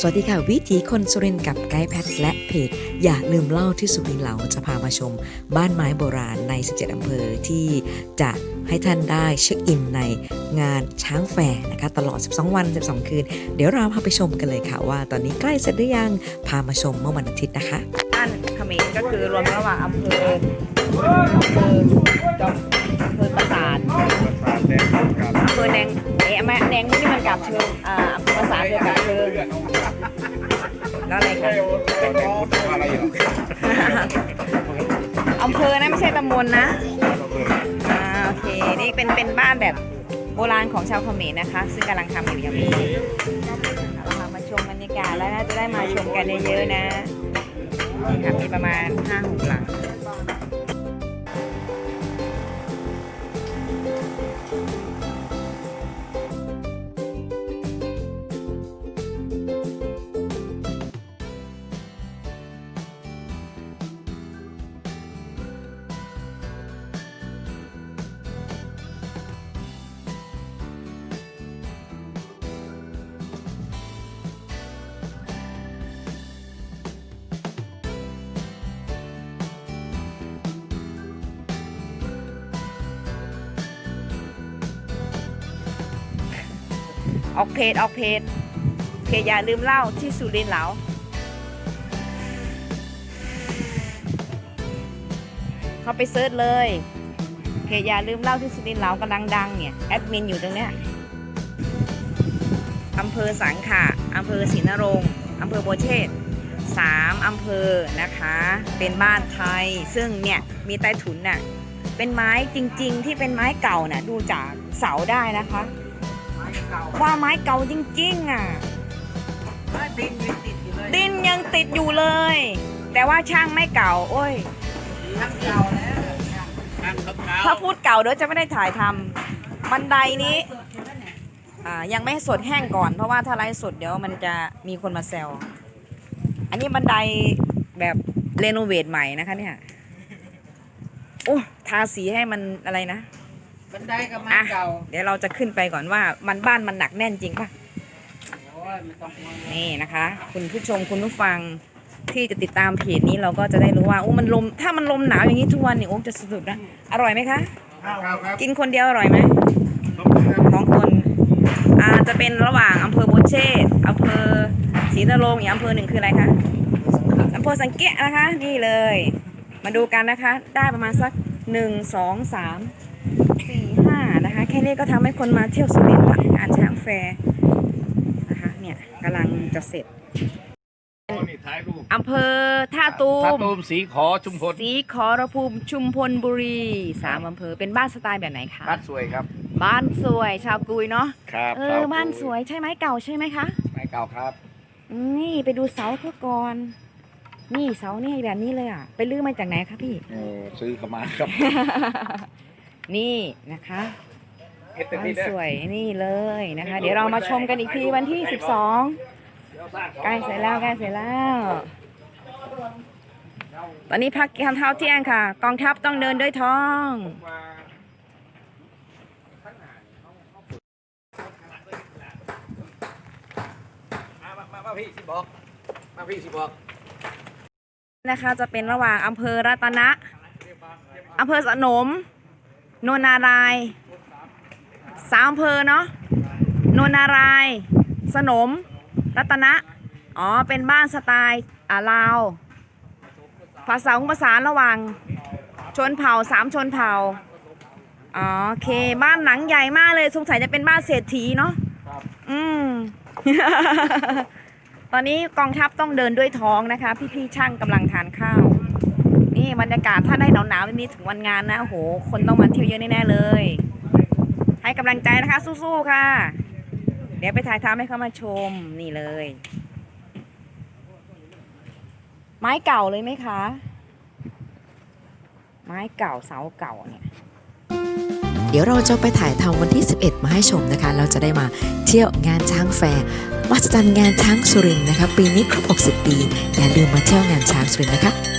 สวัสดีค่ะ วิถีคนสุรินทร์กับไกด์แพทและเพจ อย่าลืมเล่าที่สุรินทร์เราจะพามาชม บ้านไม้โบราณใน 17 อำเภอที่จะให้ท่านได้เช็คอินในงานช้างแฟร์นะคะ ตลอด 12 วัน 12 คืน เดี๋ยวเราพาไปชมกันเลยค่ะว่า ตอนนี้ใกล้เสร็จหรือยังพามาชมเมื่อวันอาทิตย์นะคะบ้านเขมรก็คือรวมระหว่างอำเภออำเภอจอมอำเภอปราสาทอำเภอแนงเอ๊ะแม่แนงมุกนี่มันกลับเชิงอ่าอำเภอปราสาทเดียวกับเชิง แล้วอะไรคะอำเภอนะไม่ใช่ตำบลนะอ่าโอเค นี่เป็นเป็นบ้านแบบโบราณของชาวเขมรนะคะ ซึ่งกำลังทำอยู่อย่างนี้เราพามาชมบรรยากาศแล้วน่าจะได้มาชมกันเยอะๆนะนี่ค่ะมีประมาณ5้าหกหลัง ออกเพจออกเพจเพจอย่าลืมเล่าที่สุรินทร์เหลาเขาไปเซิร์ชเลยเพจอย่าลืมเล่าที่สุรินทร์เหลากำลังดังเนี่ยแอดมินอยู่ตรงเนี้ยอำเภอสังขะอำเภอศรีนรงค์อำเภอโบเชษสามอำเภอนะคะ เป็นบ้านไทย ซึ่งเนี่ยมีใต้ถุนน่ะ เป็นไม้จริงๆ ที่เป็นไม้เก่าน่ะ ดูจากเสาได้นะคะ ว่าไม้เก่าจริงๆอะดินยังติดอยู่เลย แต่ว่าช่างไม่เก่า โอ้ยถ้าพูดเก่าเดี๋ยวจะไม่ได้ถ่ายทำบันไดนี้อ่ายังไม่ให้สดแห้งก่อนเพราะว่าถ้าไลฟ์สดเดี๋ยวมันจะมีคนมาแซวอันนี้บันไดแบบเรโนเวทใหม่นะคะเนี่ยโอ้ทาสีให้มันอะไรนะ บันไดกับไม้อะเก่าเดี๋ยวเราจะขึ้นไปก่อนว่ามันบ้านมันหนักแน่นจริงป่ะโอ้ยไม่ต้องห่วงนี่นะคะ คุณผู้ชมคุณผู้ฟังที่จะติดตามเพจนี้เราก็จะได้รู้ว่าโอ้มันลมถ้ามันลมหนาวอย่างนี้ทุกวันนี่โอ้จะสุดๆนะอร่อยไหมคะกินคนเดียวอร่อยไหมสองคนอ่าจะเป็นระหว่างอำเภอโบวเชษฐ์อำเภอศรีนรงค์อีกอำเภอหนึ่งคืออะไรคะอำเภอสังเกะนะคะ นี่เลย มาดูกันนะคะ ได้ประมาณสักหนึ่งสองสาม สี่ห้านะคะ แค่นี้ก็ทำให้คนมาเที่ยวสุรินทร์ละงานช้างแฟร์นะคะ เนี่ยกำลังจะเสร็จอำเภอท่าตูท่ามตูมสีขอชุมพลสีขอรภูมิชุมพลบุรีสามอำเภอเป็นบ้านสไตล์แบบไหนคะบ้านสวยครับ บ้านสวยชาวกุยเนาะครับเออบ้านสวยใช่ไหมเก่าใช่ไหมคะไม้เก่าครับ นี่ไปดูเสาเขาก่อนนี่เสานี่แบบนี้เลยอะ ไปลื้อมาจากไหนคะพี่โอ้ซื้อเข้ามาครับ นี่นะคะเฮ็ดเต็มบ้านที่เด้สอวยนี่เลยนะคะ เดี๋ยวเรามาชมกันอีกทีวันที่12ใกล้เสร็จแล้วใกล้เสร็จแล้ว ตอนนี้พักกินข้าวเที่ยงค่ะ กองทัพต้องเดินด้วยท้องมามามามาพี่สิบอกมาพี่สิบอกนะคะจะเป็นระหว่างอำเภอรัตนะอำเภอสนม โนนารายสามอำเภอเนาะโนนาราย สนม รัตนะ อ๋อ เป็นบ้านสไตล์อาลาว ภาษาผสานระหว่าง ชนเผ่าสามชนเผ่า อ๋อ โอเค บ้านหลังใหญ่มากเลย สงสัยจะเป็นบ้านเศรษฐีเนาะอืม ตอนนี้กองทัพต้องเดินด้วยท้องนะคะ พี่ๆช่างกำลังทานข้าว บรรยากาศถ้าได้หนาวๆแบบนี้ถึงวันงานนะโอ้โห คนต้องมาเที่ยวเยอะแน่ๆเลย ให้กำลังใจนะคะ สู้ๆค่ะ เดี๋ยวไปถ่ายทำให้เขามาชมนี่เลย ไม้เก่าเลยไหมคะ ไม้เก่าเสาเก่าเนี่ยเดี๋ยวเราจะไปถ่ายทำวันที่ 11 มาให้ชมนะคะ เราจะได้มาเที่ยวงานช้างแฟร์มหัศจรรย์งานช้างสุรินนะคะ ปีนี้ครบ 60 ปี อย่าลืมมาเที่ยวงานช้างสุรินนะคะ